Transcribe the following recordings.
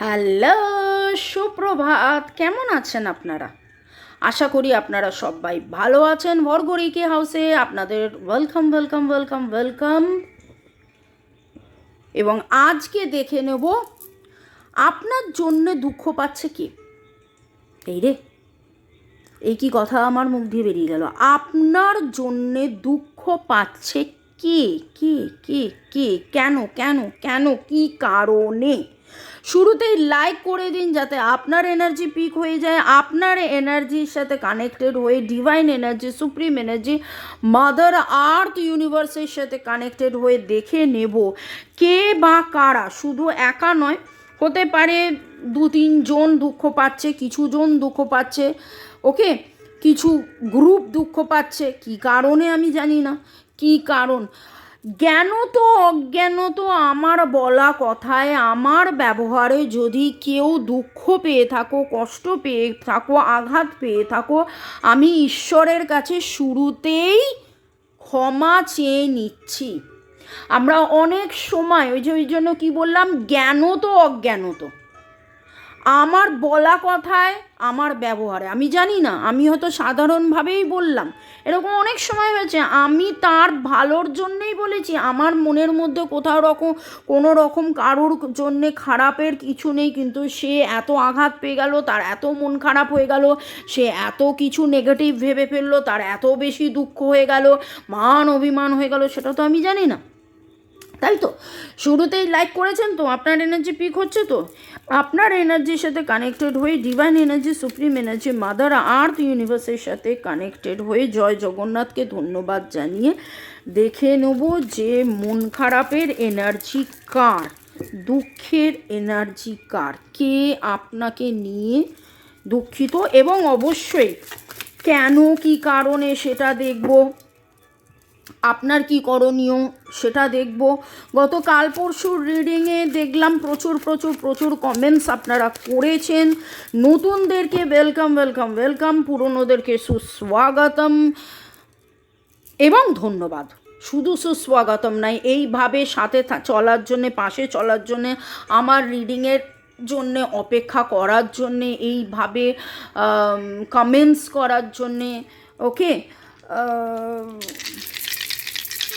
Hello, সুপ্রভাত। কেমন আছেন আপনারা? আশা করি আপনারা সবাই ভালো আছেন। ভরগরিকে হাউসে আপনাদের ওয়েলকাম ওয়েলকাম ওয়েলকাম ওয়েলকাম এবং আজকে দেখে নেব, আপনার জন্য দুঃখ পাচ্ছে কে? এই রে, এই কি কথা আমার মুখ দিয়ে বেরিয়ে গেল? আপনার জন্যে দুঃখ পাচ্ছে কে? কে কে কে? কেন কেন কেন, কি কারণে? শুরুতেই লাইক করে দিন যাতে আপনার এনার্জি পিক হয়ে যায়, আপনার এনার্জির সাথে কানেক্টেড হয়ে divine energy supreme energy mother earth ইউনিভার্সের সাথে কানেক্টেড হয়ে দেখে নেব। কে বা কারা? শুধু একা নয়, হতে পারে দু তিনজন দুঃখ পাচ্ছে, কিছু জন দুঃখ পাচ্ছে ওকে কিছু গ্রুপ দুঃখ পাচ্ছে, কি কারণে আমি জানি না। কি কারণ? জ্ঞান তো অজ্ঞান তো আমার বলা কথায়, আমার ব্যবহারে যদি কেউ দুঃখ পেয়ে থাকো, কষ্ট পেয়ে থাকো, আঘাত পেয়ে থাকো, আমি ঈশ্বরের কাছে শুরুতেই ক্ষমা চেয়ে নিচ্ছি। আমরা অনেক সময় ওই যে ওই জন্য কী বললাম? জ্ঞান তো অজ্ঞান তো। আমার বলা কথায়, আমার ব্যবহারে। আমি জানি না, আমি হয়তো সাধারণভাবেই বললাম। এরকম অনেক সময় হয়েছে, আমি তার ভালোর জন্যেই বলেছি, আমার মনের মধ্যে কোথাও রকম, কোনো রকম কারোর জন্যে খারাপের কিছু নেই, কিন্তু সে এত আঘাত পেয়ে গেল, তার এত মন খারাপ হয়ে গেল, সে এত কিছু নেগেটিভ ভেবে ফেলল, তার এত বেশি দুঃখ হয়ে গেল, মান অভিমান হয়ে গেল, সেটা তো আমি জানি না। তাই তো শুরুতেই লাইক করেছেন তো, আপনার এনার্জি পিক হচ্ছে তো? আপনার এনার্জির সাথে কানেক্টেড হয়ে divine energy supreme energy mother earth ইউনিভার্সের সাথে কানেক্টেড হয়ে জয় জগন্নাথকে ধন্যবাদ জানিয়ে দেখে নেব যে মন খারাপের এনার্জি কার? দুঃখের এনার্জি কার? কে আপনাকে নিয়ে দুঃখিত? এবং অবশ্যই কেন, কি কারণে সেটা দেখব। আপনার কি করণীয় সেটা দেখব। গত কাল পরশুর রিডিংয়ে দেখলাম প্রচুর প্রচুর প্রচুর কমেন্টস আপনারা করেছেন। নতুনদেরকে ওয়েলকাম ওয়েলকাম ওয়েলকাম পুরনোদেরকে সুস্বাগতম এবং ধন্যবাদ। শুধু সুস্বাগতম নাই, এইভাবে সাথে চলার জন্যে, পাশে চলার জন্যে, আমার রিডিংয়ের জন্যে, অপেক্ষা করার জন্যে, এইভাবে কমেন্টস করার জন্যে ওকে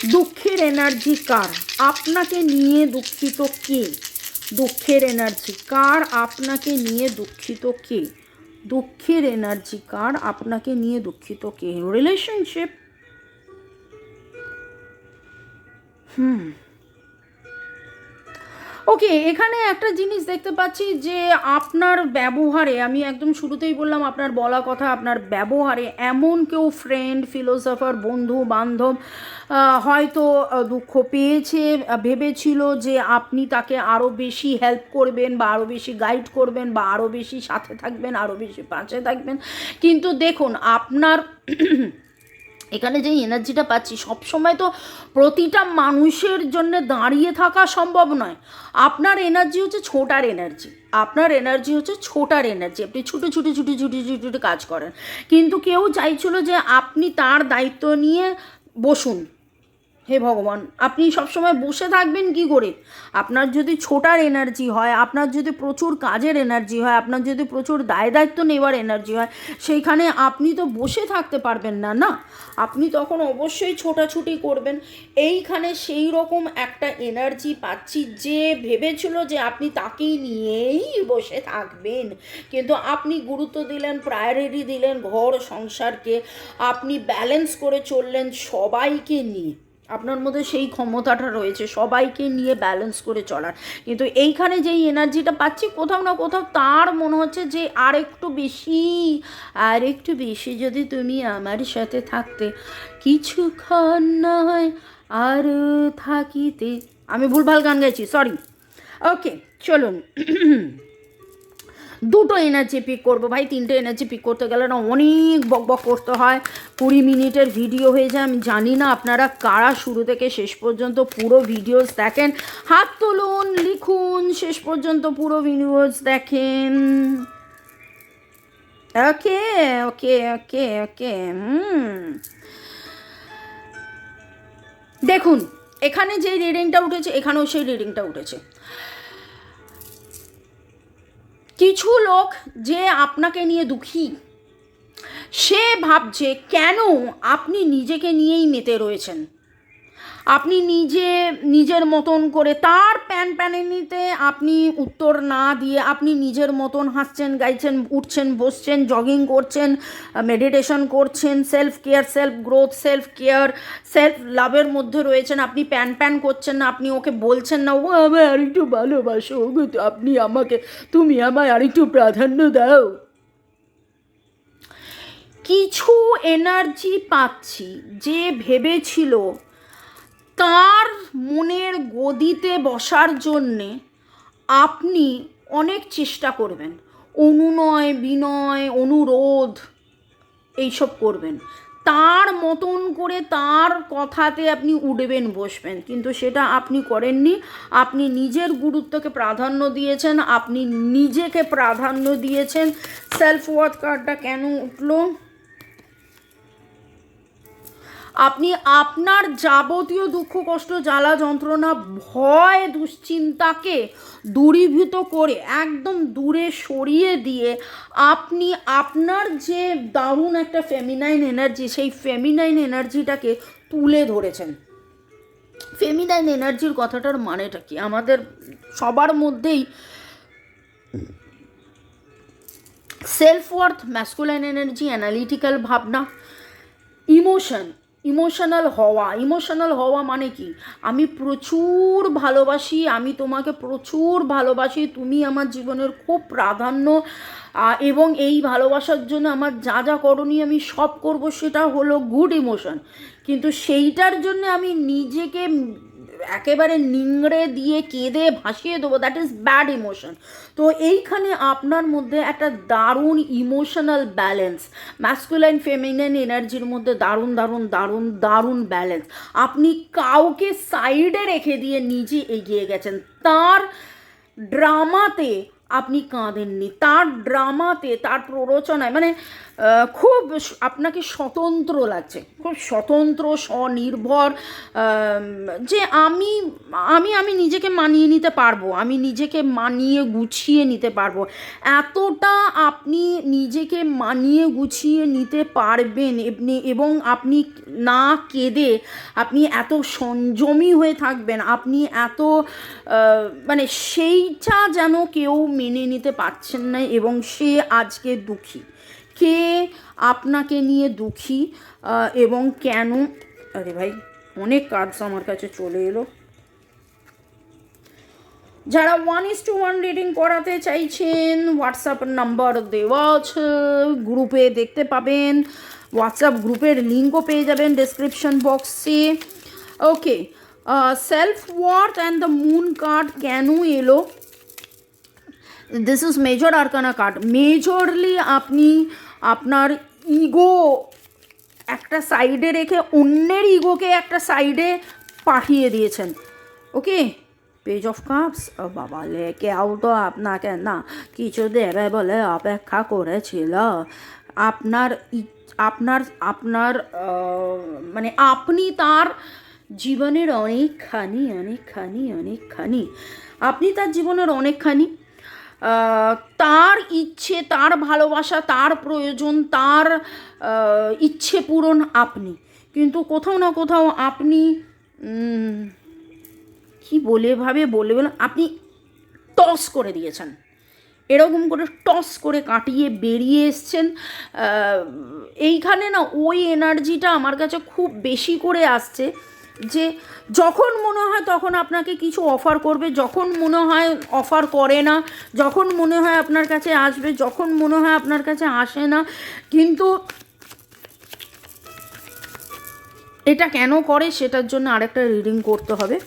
দুঃখের এনার্জি কার? আপনাকে নিয়ে দুঃখিত কে? দুঃখের এনার্জি কার? আপনাকে নিয়ে দুঃখিত কে? দুঃখের এনার্জি কার? আপনাকে নিয়ে দুঃখিত কে? রিলেশনশিপ হুম ওকে, এখানে একটা জিনিস দেখতে পাচ্ছি যে আপনার ব্যবহারে, আমি একদম শুরুতেই বললাম আপনার বলা কথা, আপনার ব্যবহারে এমন কেউ ফ্রেন্ড ফিলোসফার বন্ধু, বান্ধব হয়তো দুঃখ পেয়েছে, ভেবেছিল যে আপনি তাকে আরও বেশি হেল্প করবেন বা আরও বেশি গাইড করবেন বা আরও বেশি সাথে থাকবেন আরও বেশি পাশে থাকবেন। কিন্তু দেখুন, আপনার এখানে যে এনার্জিটা পাচ্ছি, সবসময় তো প্রতিটা মানুষের জন্য দাঁড়িয়ে থাকা সম্ভব নয়। আপনার এনার্জি হচ্ছে ছোটার এনার্জি। আপনার এনার্জি হচ্ছে ছোটার এনার্জি। আপনি ছুটে ছুটে ছুটে ছুটে ছুটে ছুটে কাজ করেন। কিন্তু কেউ চাইছিল যে আপনি তার দায়িত্ব নিয়ে বসুন। হে ভগবান, আপনি সবসময় বসে থাকবেন কি করে? আপনার যদি ছোটার এনার্জি হয়, আপনার যদি প্রচুর কাজের এনার্জি হয়, আপনার যদি প্রচুর দায় দায়িত্ব নেওয়ার এনার্জি হয়, সেইখানে আপনি তো বসে থাকতে পারবেন না না? আপনি তখন অবশ্যই ছোটাছুটি করবেন। এইখানে সেই রকম একটা এনার্জি পাচ্ছি যে ভেবেছিল যে আপনি তাকেই নিয়েই বসে থাকবেন। কিন্তু আপনি গুরুত্ব দিলেন প্রায়োরিটি দিলেন ঘর, সংসারকে। আপনি ব্যালেন্স করে চললেন সবাইকে নিয়ে। আপনার মধ্যে সেই ক্ষমতাটা রয়েছে, সবাইকে নিয়ে ব্যালেন্স করে চলার। কিন্তু এইখানে যেই এনার্জিটা পাচ্ছি, কোথাও না কোথাও তার মনে হচ্ছে যে আর একটু বেশি আর একটু বেশি যদি তুমি আমার সাথে থাকতে, কিছুক্ষণ নয় আর থাকিতে। আমি ভুলভাল গান গাইছি সরি ওকে চলুন। দুটো এনার্জি পিক করব ভাই, তিনটে এনার্জি পিক করতে গেলে না অনেক বক করতে হয়। কুড়ি মিনিটের ভিডিও হয়ে যায়, আমি জানি না আপনারা কারা শুরু থেকে শেষ পর্যন্ত পুরো ভিডিওস দেখেন। হাত তুলুন, লিখুন, শেষ পর্যন্ত পুরো ভিডিওস দেখেন। ওকে ওকে ওকে ওকে দেখুন, এখানে যে রিডিংটা উঠেছে, এখানেও সেই রিডিংটা উঠেছে। কিছু লোক যে আপনাকে নিয়ে দুঃখী সে ভাবছে কেন আপনি নিজেকে নিয়েই মেতে রয়েছেন। আপনি নিজে, নিজের মতন করে তার প্যান প্যানেনিতে আপনি উত্তর না দিয়ে আপনি নিজের মতন হাসছেন, গাইছেন, উঠছেন, বসছেন জগিং করছেন মেডিটেশন করছেন self care self growth self care self লাভের মধ্যে রয়েছেন, আপনি প্যান প্যান করছেন না, আপনি ওকে বলছেন না, ও, আমায় আরেকটু ভালোবাসো আপনি আমাকে, তুমি আমায় আরেকটু প্রাধান্য দাও। কিছু এনার্জি পাচ্ছি, যে ভেবেছিল তার মনের গদিতে বসার জন্যে আপনি অনেক চেষ্টা করবেন। অনুনয়, বিনয়, অনুরোধ, এইসব করবেন। তার মতন করে তার কথাতে আপনি উঠবেন, বসবেন। কিন্তু সেটা আপনি করেননি। আপনি নিজের গুরুত্বকে প্রাধান্য দিয়েছেন। আপনি নিজেকে প্রাধান্য দিয়েছেন। সেলফ ওয়ার্থ কার্ডটা কেন উঠল? আপনি আপনার যাবতীয় দুঃখ, কষ্ট, জ্বালা, যন্ত্রণা, ভয়, দুশ্চিন্তাকে দূরীভূত করে একদম দূরে সরিয়ে দিয়ে আপনি আপনার যে দারুণ একটা ফেমিনাইন এনার্জি সেই ফেমিনাইন এনার্জিটাকে তুলে ধরেছেন। ফেমিনাইন এনার্জির কথাটার মানেটা কি? আমাদের সবার মধ্যেই self worth masculine energy analytical ভাবনা ইমোশন ইমোশনাল হওয়া। ইমোশনাল হওয়া মানে কি? আমি প্রচুর ভালোবাসি, আমি তোমাকে প্রচুর ভালোবাসি, তুমি আমার জীবনের খুব প্রাধান্য এবং এই ভালোবাসার জন্য আমার যা যা করণীয় আমি সব করব, সেটা হলো গুড ইমোশন কিন্তু সেইটার জন্য আমি নিজেকে একেবারে নিংড়ে দিয়ে কেঁদে ভাসিয়ে দেবো দ্যাট ইজ ব্যাড ইমোশন তো এইখানে আপনার মধ্যে একটা দারুণ ইমোশনাল ব্যালেন্স ম্যাসকুলাইন ফেমিনাইন এনার্জির মধ্যে দারুণ দারুণ দারুণ দারুণ ব্যালেন্স আপনি কাউকে সাইডে রেখে দিয়ে নিজে এগিয়ে গেছেন, তার ড্রামাতে আপনি কাঁদেননি। তার ড্রামাতে, তার প্ররোচনায় মানে খুব আপনাকে স্বতন্ত্র লাগছে। খুব স্বতন্ত্র, স্বনির্ভর যে আমি আমি আমি নিজেকে মানিয়ে নিতে পারব। আমি নিজেকে মানিয়ে গুছিয়ে নিতে পারব। এতটা আপনি নিজেকে মানিয়ে গুছিয়ে নিতে পারবেন, এমনি, এবং আপনি না কেঁদে আপনি এত সংযমী হয়ে থাকবেন। আপনি এত মানে সেইটা যেন কেউ মেনে নিতে পারছেন না এবং সে আজকে দুঃখী। কে আপনাকে নিয়ে দুঃখী এবং কেন? আরে ভাই, অনেক কাজ আমার কাছে চলে এলো। যারা one is to one reading করাতে চাইছেন হোয়াটসঅ্যাপ নাম্বার দেওয়া আছে গ্রুপে দেখতে পাবেন। হোয়াটসঅ্যাপ গ্রুপের লিঙ্কও পেয়ে যাবেন ডেসক্রিপশন বক্সে okay self worth and the moon card কেন এলো? This is major arcana card majorly আপনি আপনার ইগো একটা সাইডে রেখে অন্যের ইগোকে একটা সাইডে পাঠিয়ে দিয়েছেন। ওকে পেজ অফ কাপস বাবা আও তো আপনাকে না। কিছু দেবে বলে অপেক্ষা করেছিল। আপনার আপনার আপনার মানে আপনি তার জীবনের অনেকখানি অনেকখানি অনেকখানি। আপনি তার জীবনের অনেকখানি। তার ইচ্ছে, তার ভালোবাসা, তার প্রয়োজন, তার ইচ্ছে পূরণ আপনি। কিন্তু কোথাও না কোথাও আপনি কি বলে ভাবে বলে বলে আপনি টস করে দিয়েছেন। এরকম করে টস করে কাটিয়ে বেরিয়ে এসছেন। এইখানে না ওই এনার্জিটা আমার কাছে খুব বেশি করে আসছে। যে যখন মনে হয় তখন আপনাকে কিছু অফার করবে, যখন মনে হয় অফার করে না, যখন মনে হয় আপনার কাছে আসবে, যখন মনে হয় আপনার কাছে আসে না, কিন্তু এটা কেন করে সেটার জন্য আরেকটা রিডিং করতে হবে।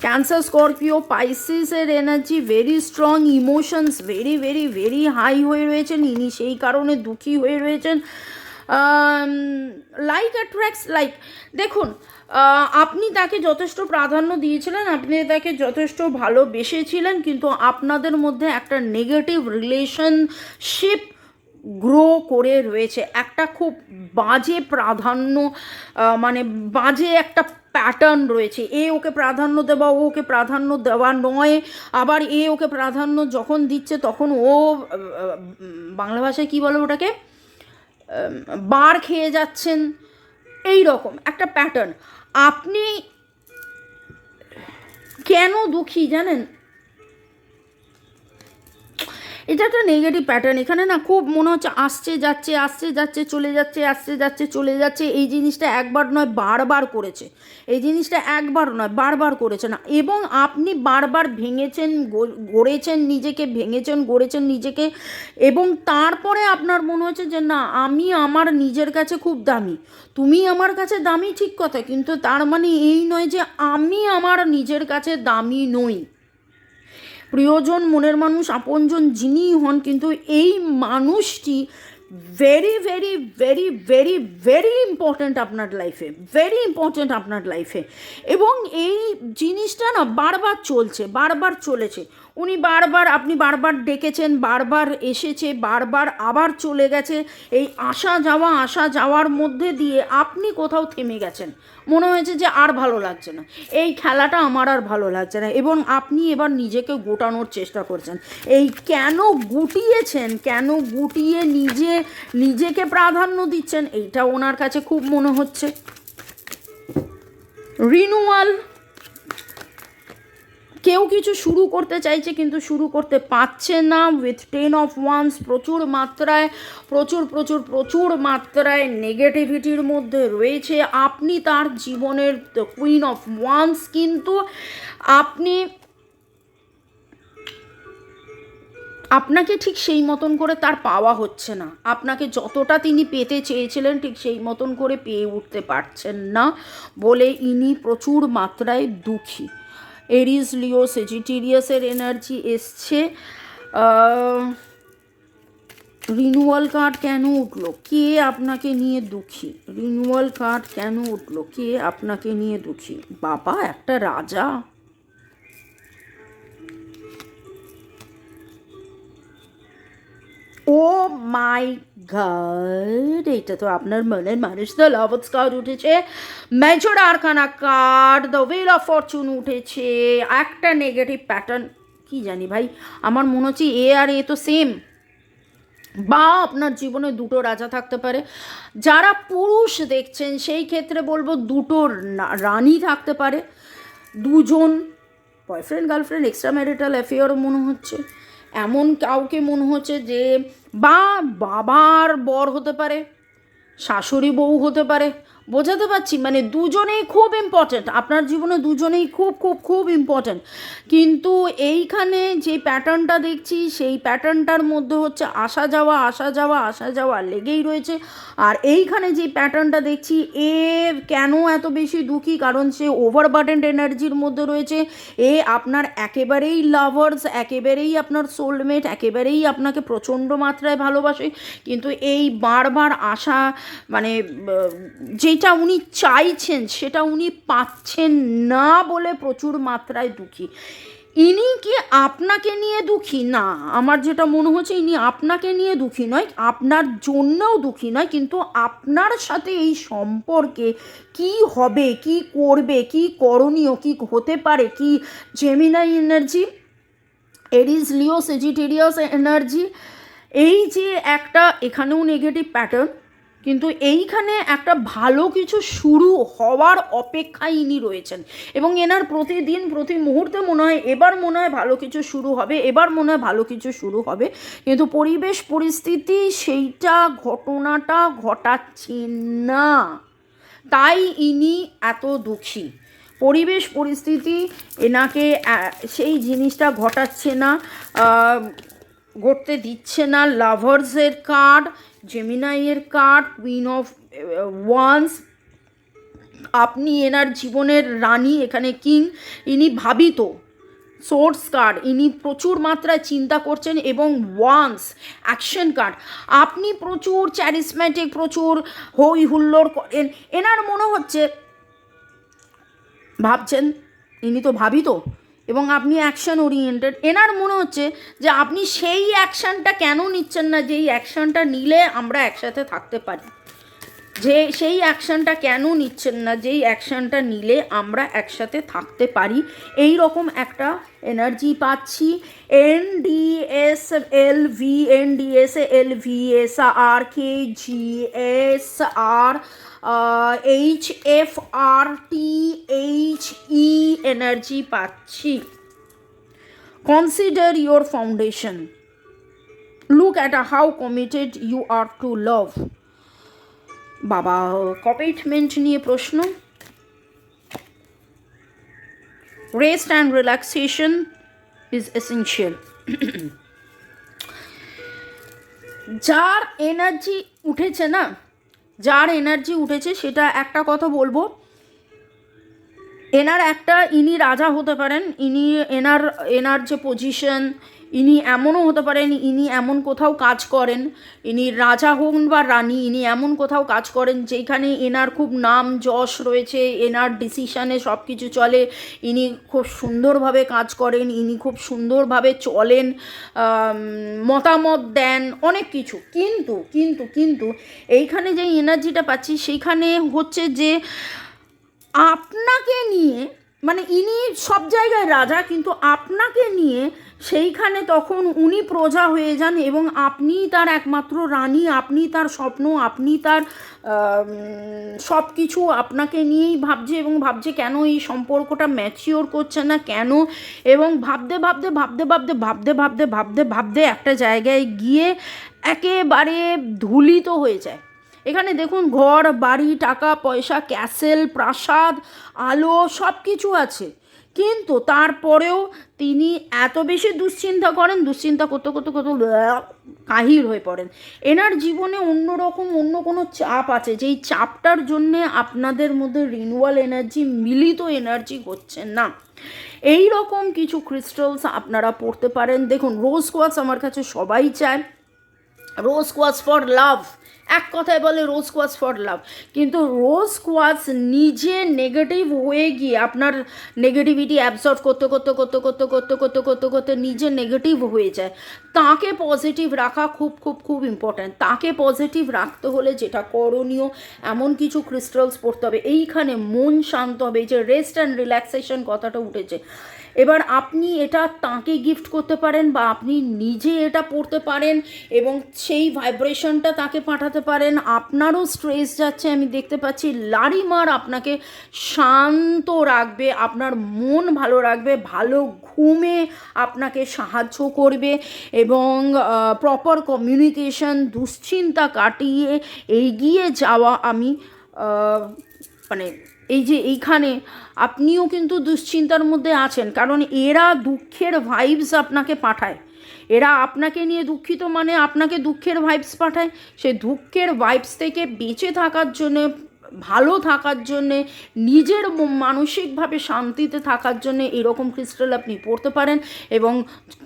Cancer Scorpio পাইসিসের energy very strong emotions very very very high হয়ে রয়েছেন। ইনি সেই কারণে দুঃখী হয়ে রয়েছেন। লাইক অ্যাট্রাক্টস লাইক দেখুন আপনি তাকে যথেষ্ট প্রাধান্য দিয়েছিলেন, আপনি তাকে যথেষ্ট ভালোবেসেছিলেন, কিন্তু আপনাদের মধ্যে একটা নেগেটিভ রিলেশনশিপ গ্রো করে রয়েছে। একটা খুব বাজে প্রাধান্য মানে বাজে একটা প্যাটার্ন রয়েছে। এ ওকে প্রাধান্য দেওয়া ও ওকে প্রাধান্য দেওয়া নয়। আবার এ ওকে প্রাধান্য যখন দিচ্ছে, তখন ও বাংলা ভাষায় কী বলে ওটাকে? বার খেয়ে যাচ্ছেন এই রকম একটা প্যাটার্ন আপনি কেন দুঃখী জানেন? এটা একটা নেগেটিভ প্যাটার্ন এখানে না খুব মনে হচ্ছে আসছে, যাচ্ছে আসছে, যাচ্ছে, চলে যাচ্ছে, আসছে, যাচ্ছে, চলে যাচ্ছে। এই জিনিসটা একবার নয়, বারবার করেছে। এই জিনিসটা একবার নয়, বারবার করেছে না। এবং আপনি বারবার ভেঙেছেন গড়েছেন, নিজেকে ভেঙেছেন, গড়েছেন নিজেকে। এবং তারপরে আপনার মনে হচ্ছে যে না, আমি আমার নিজের কাছে খুব দামি। তুমি আমার কাছে দামি ঠিক কথা, কিন্তু তার মানে এই নয় যে আমি আমার নিজের কাছে দামি নই। প্রিয়জন, মনের মানুষ, আপনজন যিনিই হন, কিন্তু এই মানুষটি very very very very very important আপনার লাইফে ভেরি ইম্পর্ট্যান্ট আপনার লাইফে এবং এই জিনিসটা না বারবার চলছে, বারবার চলেছে। উনি বারবার, আপনি বারবার ডেকেছেন, বারবার এসেছে, বারবার আবার চলে গেছে। এই আসা যাওয়া, আসা যাওয়ার মধ্যে দিয়ে আপনি কোথাও থেমে গেছেন। মনে হয়েছে যে আর ভালো লাগছে না। এই খেলাটা আমার আর ভালো লাগছে না এবং আপনি এবার নিজেকে গোটানোর চেষ্টা করছেন। এই কেন গুটিয়েছেন, কেন গুটিয়ে নিজে, নিজেকে প্রাধান্য দিচ্ছেন, এইটা ওনার কাছে খুব মনে হচ্ছে। রিনুয়াল কেউ কিছু শুরু করতে চাইছে, কিন্তু শুরু করতে পারছে না। উইথ টেন অফ ওয়ান্স প্রচুর মাত্রায়, প্রচুর প্রচুর প্রচুর মাত্রায় নেগেটিভিটির মধ্যে রয়েছে। আপনি তার জীবনের কুইন অফ ওয়ান্স কিন্তু আপনি আপনাকে ঠিক সেই মতন করে তার পাওয়া হচ্ছে না। আপনাকে যতটা তিনি পেতে চেয়েছিলেন, ঠিক সেই মতন করে পেয়ে উঠতে পারছেন না বলে ইনি প্রচুর মাত্রায় দুঃখী। এরিস, লিও সেজিটেরিয়াসের এনার্জি এসছে। রিনুয়াল কার্ড কেন উঠল? কে আপনাকে নিয়ে দুঃখী? রিনুয়াল কার্ড কেন উঠল? কে আপনাকে নিয়ে দুঃখী? বাবা, একটা রাজা। ও মাই গড এইটা তো আপনার মনের মানুষ দ্য লাভস কার্ড উঠেছে? Major arcana card the wheel of fortune উঠেছে। একটা নেগেটিভ প্যাটার্ন কি জানি ভাই, আমার মনে হচ্ছে এ আর এ তো সেম বা আপনার জীবনে দুটো রাজা থাকতে পারে। যারা পুরুষ দেখছেন, সেই ক্ষেত্রে বলব দুটো রানী থাকতে পারে। দুজন বয়ফ্রেন্ড গার্লফ্রেন্ড এক্সট্রা ম্যারিটাল অ্যাফেয়ারও মনে হচ্ছে। এমন কাউকে মনে হচ্ছে যে বা বাবার বর হতে পারে শাশুড়ি বউ হতে পারে বোঝাতে পারছি মানে দুজনেই খুব ইম্পর্ট্যান্ট আপনার জীবনে দুজনেই খুব খুব খুব ইম্পর্ট্যান্ট কিন্তু এইখানে যে প্যাটার্নটা দেখছি সেই প্যাটার্নটার মধ্যে হচ্ছে আসা যাওয়া আসা যাওয়া আসা যাওয়া লেগেই রয়েছে। আর এইখানে যে প্যাটার্নটা দেখছি এ কেন এত বেশি দুঃখী? কারণ সে ওভারবার্ডেন্ড এনার্জির মধ্যে রয়েছে। এ আপনার একেবারেই লাভার্স একেবারেই আপনার সোলমেট একেবারেই আপনাকে প্রচণ্ড মাত্রায় ভালোবাসে। কিন্তু এই বারবার আসা মানে আহ, যেটা উনি চাইছেন, সেটা উনি পাচ্ছেন না বলে প্রচুর মাত্রায় দুঃখী। ইনি কি আপনাকে নিয়ে দুঃখী? না, আমার যেটা মনে হচ্ছে ইনি আপনাকে নিয়ে দুঃখী নয়, আপনার জন্যও দুঃখী নয়, কিন্তু আপনার সাথে এই সম্পর্কে কি হবে, কি করবে, কি করণীয়, কি হতে পারে, কি Gemini energy Aries Leo Sagittarius energy এই যে একটা এখানেও নেগেটিভ প্যাটার্ন কিন্তু এইখানে একটা ভালো কিছু শুরু হওয়ার অপেক্ষায় ইনি রয়েছেন। এবং এনার প্রতিদিন, প্রতি মুহূর্তে মনে হয় এবার মনে হয় ভালো কিছু শুরু হবে, এবার মনে হয় ভালো কিছু শুরু হবে। কিন্তু পরিবেশ পরিস্থিতি সেইটা ঘটনাটা ঘটাচ্ছে না। তাই ইনি এত দুঃখী। পরিবেশ পরিস্থিতি এনাকে সেই জিনিসটা ঘটাচ্ছে না ঘটতে দিচ্ছে না। লাভার্সের কার্ড জেমিনাইয়ের কার্ড কুইন অফ ওয়ান্স আপনি এনার জীবনের রানী, এখানে কিং ইনি ভাবিত। সোর্স কার্ড ইনি প্রচুর মাত্রায় চিন্তা করছেন এবং ওয়ান্স অ্যাকশন কার্ড আপনি প্রচুর চ্যারিসম্যাটিক প্রচুর হই হুল্লোড় করেন। এনার মনে হচ্ছে, ভাবছেন, ইনি তো ভাবিত। এবং আপনি অ্যাকশন ওরিয়েন্টেড এনার মনে হচ্ছে যে আপনি সেই অ্যাকশানটা কেন নিচ্ছেন না যে এই অ্যাকশানটা নিলে আমরা একসাথে থাকতে পারি। যে, সেই অ্যাকশনটা কেন নিচ্ছেন না? যেই অ্যাকশনটা নিলে আমরা একসাথে থাকতে পারি। এই রকম একটা এনার্জি পাচ্ছি। N D S L V N D S L V S R K G S R H F R T H E energy পাচ্ছি। Consider your foundation look at how committed you are to love. বাবা commitment নিয়ে প্রশ্ন। Rest and relaxation is essential যার energy উঠেছে না, যার energy উঠেছে সেটা একটা কথা বলব। এনার একটা, ইনি রাজা হতে পারেন, ইনি এনার এনার যে পজিশন ইনি এমনও হতে পারেন, ইনি এমন কোথাও কাজ করেন, ইনি রাজা হন বা রানী, ইনি এমন কোথাও কাজ করেন যেখানে এনার খুব নাম যশ রয়েছে, এনার ডিসিশানে সব কিছু চলে, ইনি খুব সুন্দরভাবে কাজ করেন, ইনি খুব সুন্দরভাবে চলেন মতামত দেন, অনেক কিছু। কিন্তু কিন্তু কিন্তু এইখানে যে এনার্জিটা পাচ্ছি, সেইখানে হচ্ছে যে আপনাকে নিয়ে মানে ইনি সব জায়গায় রাজা, কিন্তু আপনাকে নিয়ে সেইখানে তখন উনি প্রজা হয়ে যান এবং আপনিই তার একমাত্র রানী, আপনি তার স্বপ্ন, আপনি তার সব কিছু আপনাকে নিয়েই ভাবছে এবং ভাবছে কেন এই সম্পর্কটা ম্যাচিওর করছে না, কেন? এবং ভাবতে ভাবতে ভাবতে ভাবতে ভাবতে ভাবতে ভাবতে ভাবতে একটা জায়গায় গিয়ে একেবারে ধুলিত হয়ে যায়। এখানে দেখুন ঘর, বাড়ি, টাকা, পয়সা, ক্যাসেল, প্রাসাদ, আলো সব কিছু আছে। কিন্তু তারপরেও তিনি এত বেশি দুশ্চিন্তা করেন, দুশ্চিন্তা করতে করতে করতে কাহির হয়ে পড়েন। এনার জীবনে অন্যরকম অন্য কোনো চাপ আছে। যেই চাপটার জন্যে আপনাদের মধ্যে রিনুয়াল এনার্জি মিলিত এনার্জি হচ্ছে না। এই রকম কিছু ক্রিস্টালস আপনারা পড়তে পারেন। দেখুন রোজ কোয়াস আমার কাছে সবাই চায়। রোজ কোয়াস ফর লাভ এক কথায় বলে রোজ কোয়াস ফর লাভ কিন্তু রোজ কোয়াস নিজে নেগেটিভ হয়ে গিয়ে আপনার নেগেটিভিটি অ্যাবজর্ভ করতে করতে করতে করতে করতে করতে করতে করতে নিজে নেগেটিভ হয়ে যায়। তাকে পজিটিভ রাখা খুব খুব খুব ইম্পর্ট্যান্ট তাকে পজিটিভ রাখতে হলে যেটা করণীয়, এমন কিছু ক্রিস্টালস পড়তে হবে। এইখানে মন শান্ত হবে। এই যে রেস্ট অ্যান্ড রিল্যাক্সেশন কথাটা উঠেছে। এবার আপনি এটা তাকে গিফট করতে পারেন বা আপনি নিজে এটা পড়তে পারেন এবং সেই ভাইব্রেশনটা তাকে পাঠাতে পারেন। আপনারও স্ট্রেস যাচ্ছে, আমি দেখতে পাচ্ছি লারিমার আপনাকে শান্ত রাখবে, আপনার মন ভালো রাখবে, ভালো ঘুমে আপনাকে সাহায্য করবে এবং প্রপার কমিউনিকেশন দুশ্চিন্তা কাটিয়ে এগিয়ে যাওয়া আমি মানে এই যে এইখানে আপনিও কিন্তু দুশ্চিন্তার মধ্যে আছেন, কারণ এরা দুঃখের ভাইবস আপনাকে পাঠায়। এরা আপনাকে নিয়ে দুঃখিত মানে আপনাকে দুঃখের ভাইবস পাঠায়। সেই দুঃখের ভাইবস থেকে বেঁচে থাকার জন্যে, ভালো থাকার জন্যে, নিজের মানসিকভাবে শান্তিতে থাকার জন্যে এরকম ক্রিস্টাল আপনি পড়তে পারেন এবং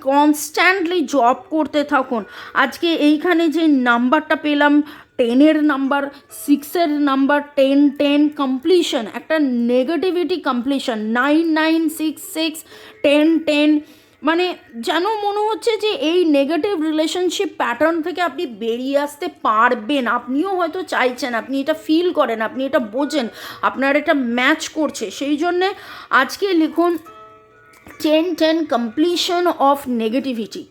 কনস্ট্যান্টলি জব করতে থাকুন। আজকে এইখানে যে নাম্বারটা পেলাম টেনের নাম্বার সিক্সের নাম্বার টেন টেন কমপ্লিশন একটা negativity completion nine nine six six ten ten মানে যেন মনে হচ্ছে যে এই নেগেটিভ রিলেশনশিপ প্যাটার্ন থেকে আপনি বেরিয়ে আসতে পারবেন। আপনিও হয়তো চাইছেন, আপনি এটা ফিল করেন, আপনি এটা বোঝেন, আপনার এটা ম্যাচ করছে। সেই জন্যে আজকে লিখুন ten ten completion of negativity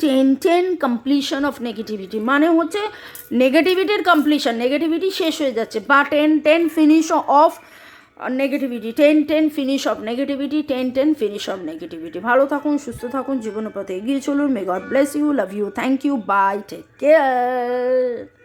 ten ten completion of negativity মানে হচ্ছে নেগেটিভিটির কমপ্লিশন নেগেটিভিটি শেষ হয়ে যাচ্ছে, বা ten ten finish of negativity ten ten finish of negativity ten ten finish of negativity ভালো থাকুন, সুস্থ থাকুন জীবনের পথে এগিয়ে চলুন may God bless you love you thank you bye take care